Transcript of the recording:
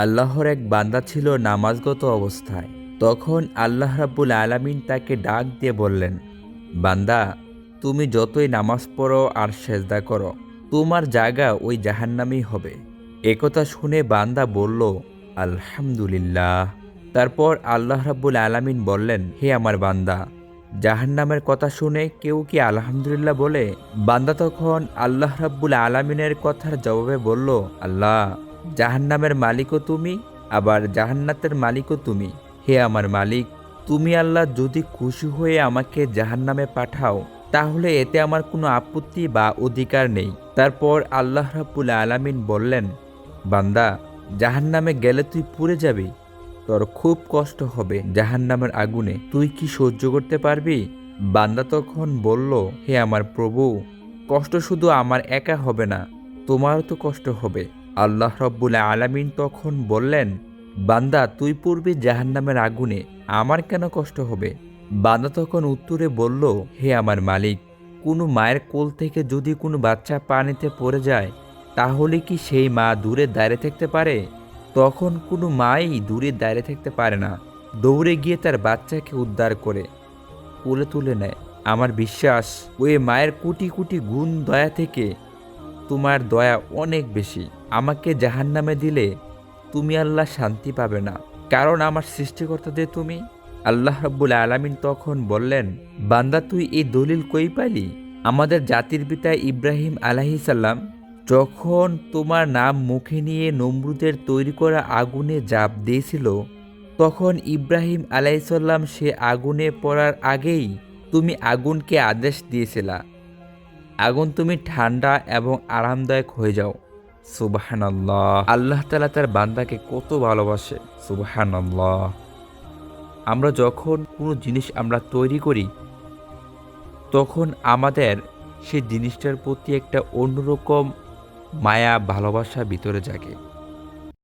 আল্লাহর এক বান্দা ছিল নামাজগত অবস্থায়। তখন আল্লাহ রাব্বুল আলামিন তাকে ডাক দিয়ে বললেন, বান্দা, তুমি যতই নামাজ পড়ো আর সেজদা করো, তোমার জায়গা ওই জাহান্নামেই হবে। একথা শুনে বান্দা বলল, আলহামদুলিল্লাহ। তারপর আল্লাহ রাব্বুল আলামিন বললেন, হে আমার বান্দা, জাহান্নামের কথা শুনে কেউ কি আলহামদুলিল্লাহ বলে? বান্দা তখন আল্লাহ রাব্বুল আলামিনের কথার জবাবে বলল, আল্লাহ জাহান্নামের মালিকও তুমি, আবার জাহান্নাতের মালিকও তুমি। হে আমার মালিক, তুমি আল্লাহ যদি খুশি হয়ে আমাকে জাহান্নামে পাঠাও, তাহলে এতে আমার কোনো আপত্তি বা অধিকার নেই। তারপর আল্লাহ রাব্বুল আলামিন বললেন, বান্দা, জাহান্নামে গেলে তুই পুড়ে যাবি। তোর খুব কষ্ট হবে জাহান্নামের আগুনে। তুই কি সহ্য করতে পারবি? বান্দা তখন বলল, হে আমার প্রভু, কষ্ট শুধু আমার একা হবে না, তোমারও তো কষ্ট হবে। আল্লাহ রব্বুল আলামিন তখন বললেন, বান্দা, তুই পড়বি জাহান্নামের আগুনে আমার কেন কষ্ট হবে? বান্দা তখন উত্তরে বলল, হে আমার মালিক, কোনো মায়ের কোল থেকে যদি কোনো বাচ্চা পানিতে পড়ে যায়, তাহলে কি সেই মা দূরে দাঁড়িয়ে থাকতে পারে? তখন কোনো মাই দূরে দাঁড়িয়ে থাকতে পারে না। দৌড়ে গিয়ে তার বাচ্চাকে উদ্ধার করে, কোলে তুলে নেয়। আমার বিশ্বাস, ওই মায়ের কোটি কোটি গুণ দয়া থেকে তোমার দয়া অনেক বেশি। আমাকে জাহান্নামে দিলে তুমি আল্লাহ শান্তি পাবে না। কারণ আমার সৃষ্টিকর্তা সৃষ্টিকর্তাদের তুমি। আল্লাহ রব্বুল আলামিন তখন বললেন, বান্দা, তুই এই দলিল কই পালি আমাদের জাতির পিতা ইব্রাহিম আলাহিসাল্লাম যখন তোমার নাম মুখে নিয়ে নমরুদের তৈরি করা আগুনে জাপ দিয়েছিল, তখন ইব্রাহিম আলাইসাল্লাম সে আগুনে পড়ার আগেই তুমি আগুনকে আদেশ দিয়েছিলা। আগুন তুমি ঠান্ডা এবং আরামদায়ক হয়ে যাও। সুবাহান আল্লাহ তালা তার বান্দাকে কত ভালোবাসে। সুবাহান আমরা যখন কোনো জিনিস আমরা তৈরি করি, তখন আমাদের সেই জিনিসটার প্রতি একটা অন্যরকম মায়া, ভালোবাসা ভিতরে জাগে।